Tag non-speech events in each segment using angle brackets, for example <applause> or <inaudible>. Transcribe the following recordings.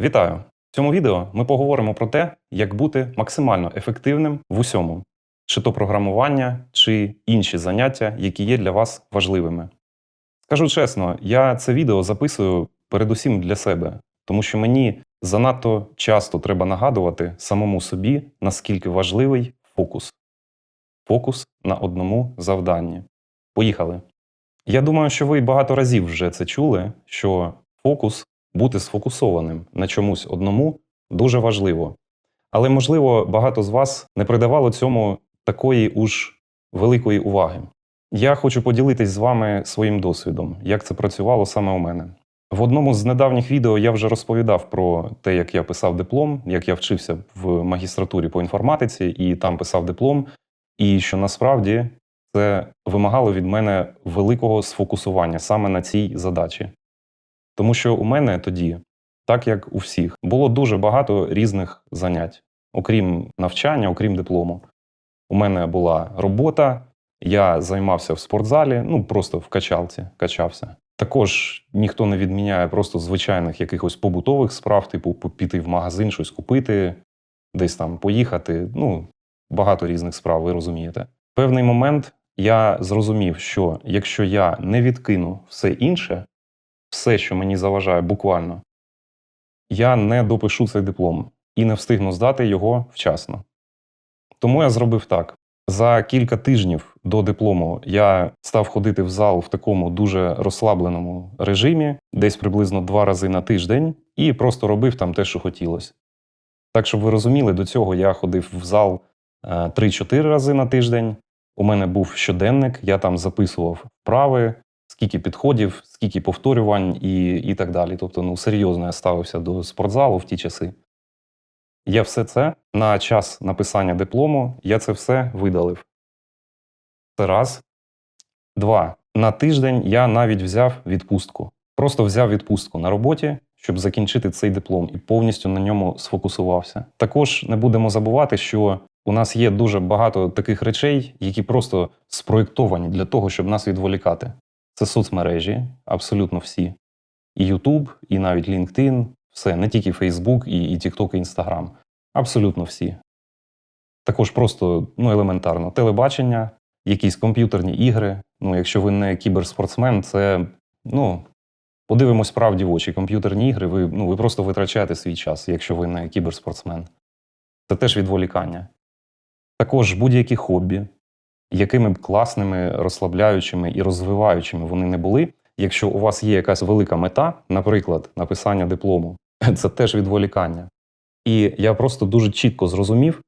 Вітаю! В цьому відео ми поговоримо про те, як бути максимально ефективним в усьому, чи то програмування, чи інші заняття, які є для вас важливими. Скажу чесно, я це відео записую передусім для себе, тому що мені занадто часто треба нагадувати самому собі, наскільки важливий фокус. Фокус на одному завданні. Поїхали. Я думаю, що ви багато разів вже це чули, що фокус бути сфокусованим на чомусь одному дуже важливо. Але, можливо, багато з вас не придавало цьому такої уж великої уваги. Я хочу поділитись з вами своїм досвідом, як це працювало саме у мене. В одному з недавніх відео я вже розповідав про те, як я писав диплом, як я вчився в магістратурі по інформатиці і там писав диплом, і що насправді це вимагало від мене великого сфокусування саме на цій задачі. Тому що у мене тоді, так як у всіх, було дуже багато різних занять, окрім навчання, окрім диплому. У мене була робота, я займався в спортзалі, ну просто в качалці качався. Також ніхто не відміняє просто звичайних якихось побутових справ, типу піти в магазин, щось купити, десь там поїхати. Ну, багато різних справ, ви розумієте. Певний момент я зрозумів, що якщо я не відкину все інше, все, що мені заважає буквально, я не допишу цей диплом і не встигну здати його вчасно. Тому я зробив так. За кілька тижнів до диплому я став ходити в зал в такому дуже розслабленому режимі, десь приблизно два рази на тиждень, і просто робив там те, що хотілося. Так, щоб ви розуміли, до цього я ходив в зал е, 3-4 рази на тиждень. У мене був щоденник, я там записував вправи, скільки підходів, скільки повторювань і, і так далі. Тобто, ну серйозно я ставився до спортзалу в ті часи. Я все це на час написання диплому, я це все видалив. Це раз. Два. На тиждень я навіть взяв відпустку. Просто взяв відпустку на роботі, щоб закінчити цей диплом і повністю на ньому сфокусувався. Також не будемо забувати, що у нас є дуже багато таких речей, які просто спроєктовані для того, щоб нас відволікати. Це соцмережі, абсолютно всі. І YouTube, і навіть LinkedIn, все, не тільки Facebook, і, і TikTok, і Instagram. Абсолютно всі. Також просто ну, елементарно телебачення, якісь комп'ютерні ігри. Ну, якщо ви не кіберспортсмен, це ну, подивимось правді в очі. Комп'ютерні ігри, ви, ну, ви просто витрачаєте свій час, якщо ви не кіберспортсмен. Це теж відволікання. Також будь-які хобі, якими б класними, розслабляючими і розвиваючими вони не були. Якщо у вас є якась велика мета, наприклад, написання диплому, <laughs> це теж відволікання. І я просто дуже чітко зрозумів,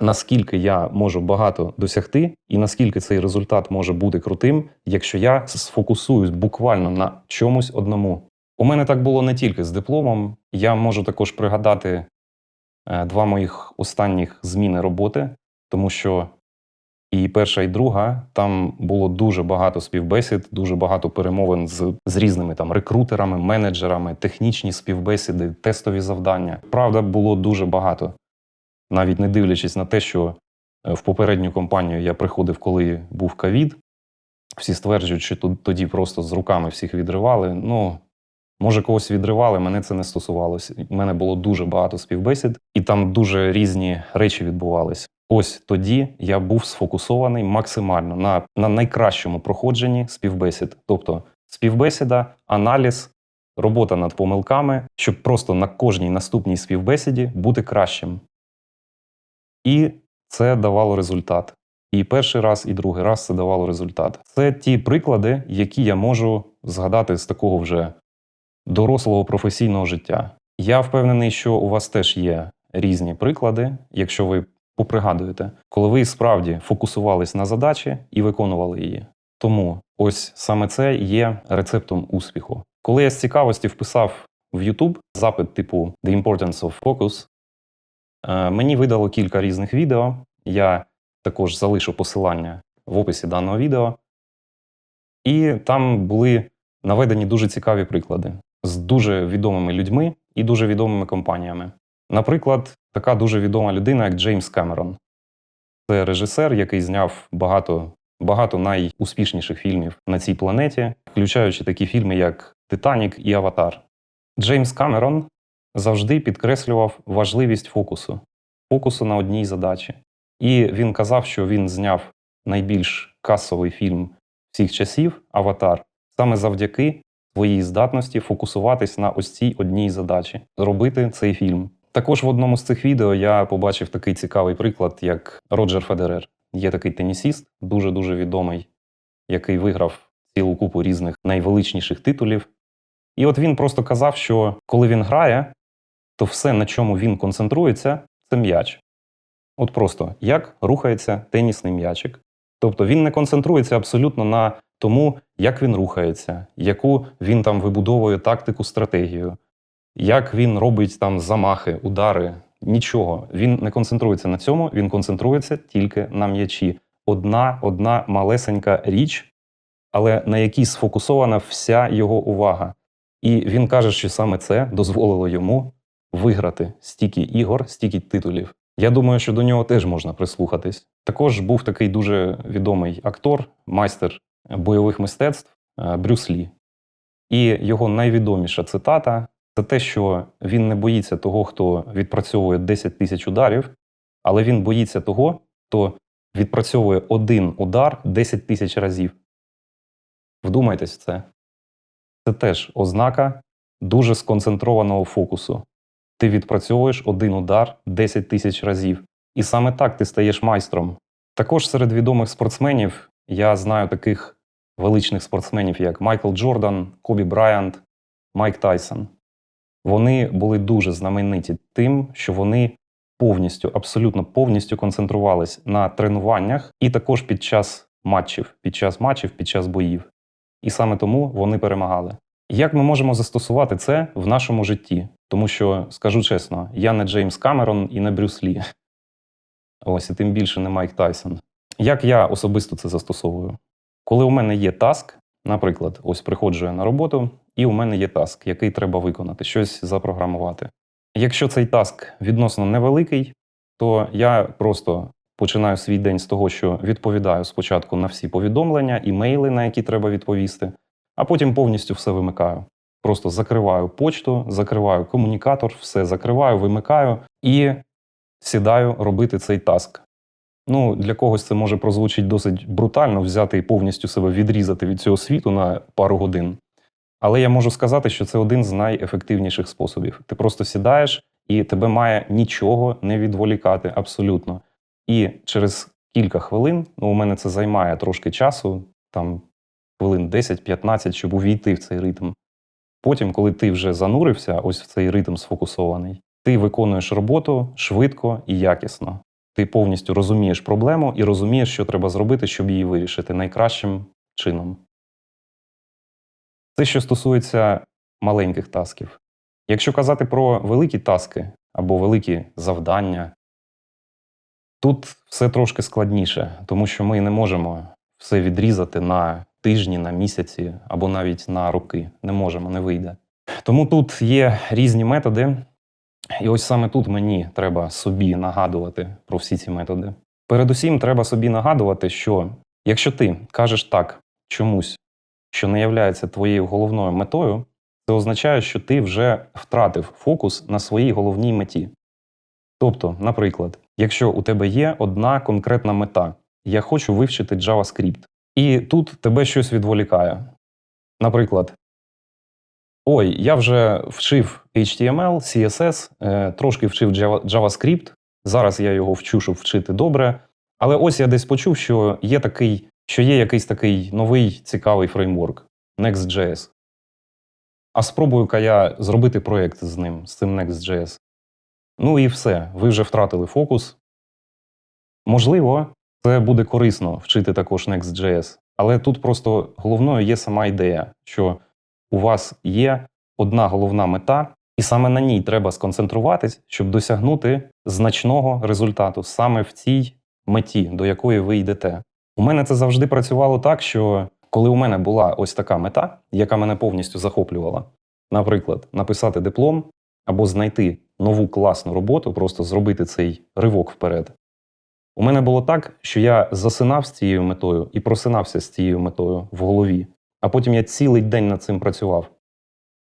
наскільки я можу багато досягти, і наскільки цей результат може бути крутим, якщо я сфокусуюсь буквально на чомусь одному. У мене так було не тільки з дипломом, я можу також пригадати е, два моїх останніх зміни роботи, тому що і перша, і друга там було дуже багато співбесід, дуже багато перемовин з, з різними там рекрутерами, менеджерами, технічні співбесіди, тестові завдання. Правда, було дуже багато, навіть не дивлячись на те, що е, в попередню компанію я приходив, коли був ковід. Всі стверджують, що тут- тоді просто з руками всіх відривали. Ну, може, когось відривали, мене це не стосувалося. У мене було дуже багато співбесід, і там дуже різні речі відбувались. Ось тоді я був сфокусований максимально на, на найкращому проходженні співбесід. Тобто співбесіда, аналіз, робота над помилками, щоб просто на кожній наступній співбесіді бути кращим. І це давало результат. І перший раз, і другий раз це давало результат. Це ті приклади, які я можу згадати з такого вже дорослого професійного життя. Я впевнений, що у вас теж є різні приклади, якщо ви попригадуєте, коли ви справді фокусувались на задачі і виконували її. Тому ось саме це є рецептом успіху. Коли я з цікавості вписав в YouTube запит типу The Importance of Focus, е, мені видало кілька різних відео. Я також залишу посилання в описі даного відео. І там були наведені дуже цікаві приклади з дуже відомими людьми і дуже відомими компаніями. Наприклад, така дуже відома людина, як Джеймс Кемерон. Це режисер, який зняв багато, багато найуспішніших фільмів на цій планеті, включаючи такі фільми, як Титанік і Аватар. Джеймс Камерон завжди підкреслював важливість фокусу, фокусу на одній задачі. І він казав, що він зняв найбільш касовий фільм всіх часів Аватар саме завдяки своїй здатності фокусуватись на ось цій одній задачі робити цей фільм. Також в одному з цих відео я побачив такий цікавий приклад, як Роджер Федерер. Є такий тенісіст, дуже дуже відомий, який виграв цілу купу різних найвеличніших титулів. І от він просто казав, що коли він грає, то все, на чому він концентрується, це м'яч. От просто як рухається тенісний м'ячик. Тобто він не концентрується абсолютно на тому, як він рухається, яку він там вибудовує тактику, стратегію, як він робить там замахи, удари. Нічого. Він не концентрується на цьому, він концентрується тільки на м'ячі. Одна, одна малесенька річ, але на якій сфокусована вся його увага. І він каже, що саме це дозволило йому виграти стільки ігор, стільки титулів. Я думаю, що до нього теж можна прислухатись. Також був такий дуже відомий актор, майстер бойових мистецтв е, Брюс Лі. І його найвідоміша цитата це те, що він не боїться того, хто відпрацьовує 10 тисяч ударів, але він боїться того, хто відпрацьовує один удар 10 тисяч разів. Вдумайтесь в це. Це теж ознака дуже сконцентрованого фокусу. Ти відпрацьовуєш один удар 10 тисяч разів. І саме так ти стаєш майстром. Також серед відомих спортсменів я знаю таких величних спортсменів, як Майкл Джордан, Кобі Брайант, Майк Тайсон. Вони були дуже знамениті тим, що вони повністю, абсолютно повністю концентрувались на тренуваннях і також під час матчів, під час матчів, під час боїв. І саме тому вони перемагали. Як ми можемо застосувати це в нашому житті? Тому що, скажу чесно, я не Джеймс Камерон і не Брюс Лі. <laughs> Ось і тим більше не Майк Тайсон. Як я особисто це застосовую? Коли у мене є таск, наприклад, ось приходжу я на роботу, і у мене є таск, який треба виконати, щось запрограмувати. Якщо цей таск відносно невеликий, то я просто починаю свій день з того, що відповідаю спочатку на всі повідомлення, імейли, на які треба відповісти, а потім повністю все вимикаю. Просто закриваю почту, закриваю комунікатор, все закриваю, вимикаю і сідаю робити цей таск. Ну, для когось це може прозвучить досить брутально взяти і повністю себе відрізати від цього світу на пару годин. Але я можу сказати, що це один з найефективніших способів. Ти просто сідаєш і тебе має нічого не відволікати абсолютно. І через кілька хвилин, ну у мене це займає трошки часу, там хвилин 10-15, щоб увійти в цей ритм. Потім, коли ти вже занурився, ось в цей ритм сфокусований, ти виконуєш роботу швидко і якісно. Ти повністю розумієш проблему і розумієш, що треба зробити, щоб її вирішити найкращим чином. Це що стосується маленьких тасків. Якщо казати про великі таски або великі завдання, тут все трошки складніше, тому що ми не можемо все відрізати на тижні, на місяці або навіть на роки. Не можемо, не вийде. Тому тут є різні методи, і ось саме тут мені треба собі нагадувати про всі ці методи. Передусім, треба собі нагадувати, що якщо ти кажеш так чомусь, що не являється твоєю головною метою, це означає, що ти вже втратив фокус на своїй головній меті. Тобто, наприклад, якщо у тебе є одна конкретна мета, я хочу вивчити JavaScript, і тут тебе щось відволікає. Наприклад, ой, я вже вчив HTML, CSS, е, трошки вчив JavaScript, зараз я його вчу, щоб вчити добре. Але ось я десь почув, що є такий, що є якийсь такий новий цікавий фреймворк Next.js. А спробую-ка я зробити проєкт з ним, з цим Next.js. Ну і все, ви вже втратили фокус. Можливо, це буде корисно вчити також Next.js, але тут просто головною є сама ідея, що у вас є одна головна мета, і саме на ній треба сконцентруватись, щоб досягнути значного результату саме в цій меті, до якої ви йдете. У мене це завжди працювало так, що коли у мене була ось така мета, яка мене повністю захоплювала, наприклад, написати диплом або знайти нову класну роботу, просто зробити цей ривок вперед. У мене було так, що я засинав з цією метою і просинався з цією метою в голові, а потім я цілий день над цим працював.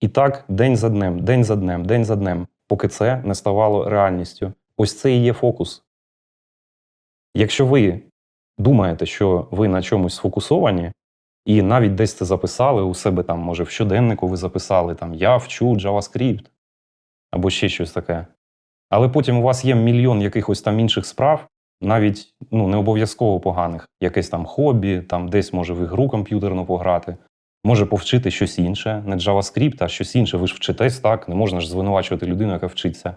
І так день за днем, день за днем, день за днем, поки це не ставало реальністю. Ось це і є фокус. Якщо ви думаєте, що ви на чомусь сфокусовані, і навіть десь це записали у себе там, може, в щоденнику ви записали там Я вчу JavaScript або ще щось таке. Але потім у вас є мільйон якихось там інших справ, навіть ну, не обов'язково поганих, якесь там хобі, там десь може в ігру комп'ютерну пограти, може повчити щось інше, не JavaScript, а щось інше. Ви ж вчитесь так, не можна ж звинувачувати людину, яка вчиться.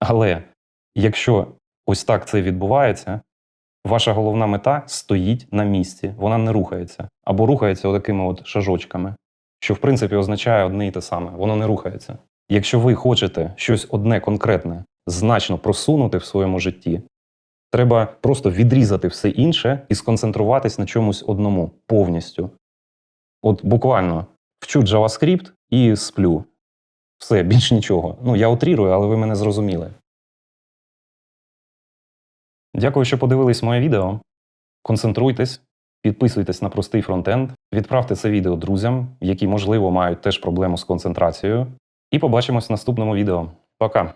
Але якщо ось так це відбувається, ваша головна мета стоїть на місці, вона не рухається, або рухається отакими от шажочками, що в принципі означає одне і те саме, воно не рухається. Якщо ви хочете щось одне конкретне значно просунути в своєму житті, треба просто відрізати все інше і сконцентруватись на чомусь одному повністю. От буквально вчу JavaScript і сплю. Все, більш нічого. Ну, я утрірую, але ви мене зрозуміли. Дякую, що подивились моє відео. Концентруйтесь, підписуйтесь на простий фронтенд, відправте це відео друзям, які, можливо, мають теж проблему з концентрацією. І побачимось в наступному відео. Пока!